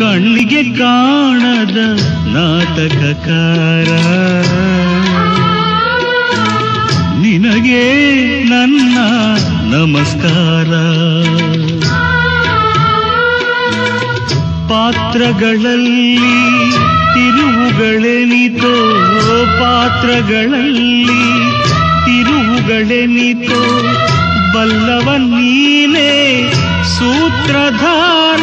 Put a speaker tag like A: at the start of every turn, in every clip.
A: ಕಣ್ಣಿಗೆ ಕಾಣದ ನಾಟಕಕಾರ. ನಿನಗೆ ನನ್ನ ನಮಸ್ಕಾರ. ಪಾತ್ರಗಳಲ್ಲಿ ತಿರುವುಗಳೆನಿತೋ ಪಾತ್ರಗಳಲ್ಲಿ ತಿರುವುಗಳೆನಿತೋ ಬಲ್ಲವ ನೀನೇ ಸೂತ್ರಧಾರ.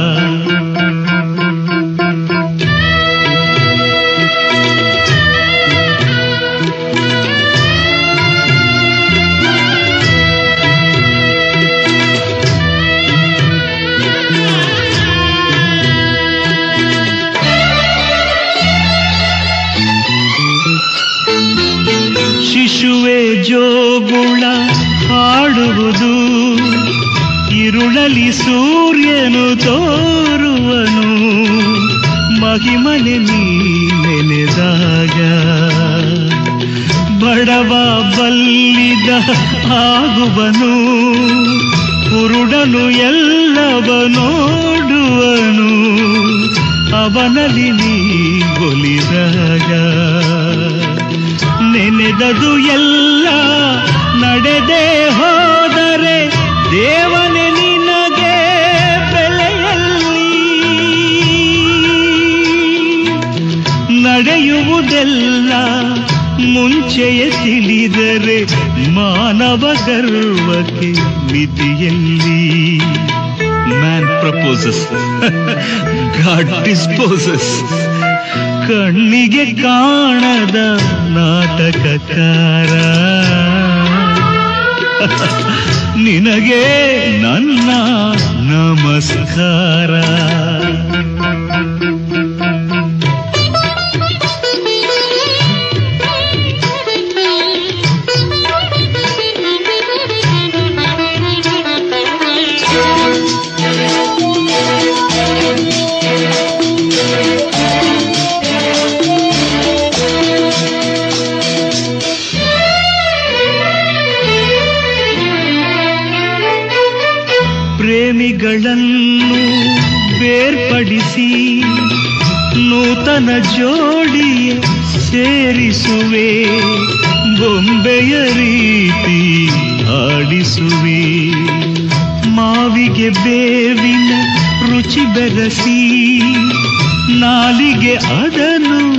A: ಹಾಡುವುದು. ಇರುಳಲಿ ಸೂರ್ಯನು ತೋರುವನು ಮಹಿಮನೆ ನೀ ನೆನೆದಾಗ ಬಡವ ಬಲ್ಲಿದ ಆಗುವನು ಕುರುಡನು ಎಲ್ಲವ ನೋಡುವನು ಅವನಲ್ಲಿ ನೀ ಒಲಿದಾಗ ನೆನೆದದು ಎಲ್ಲ ಮುಂಚೆಯೇ ತಿಳಿದರೆ ಮಾನವ ಗರ್ವಕ್ಕೆ ಮಿತಿಯಲ್ಲಿ. ಮ್ಯಾನ್ ಪ್ರಪೋಸಸ್ ಗಾಡ್ ಡಿಸ್ಪೋಸಸ್ ಕಣ್ಣಿಗೆ ಕಾಣದ ನಾಟಕಕಾರ. ನಿನಗೆ ನನ್ನ ನಮಸ್ಕಾರ. ಪ್ರೇಮಿಗಳನ್ನು ಬೇರ್ಪಡಿಸಿ ನೂತನ ಜೋಡಿಯ ಸೇರಿಸುವೆ ಬೊಂಬೆಯ ರೀತಿ ಆಡಿಸುವೆ. ಮಾವಿಗೆ ಬೇವಿನ ರುಚಿ ಬೆರೆಸಿ ನಾಲಿಗೆ ಅದನ್ನು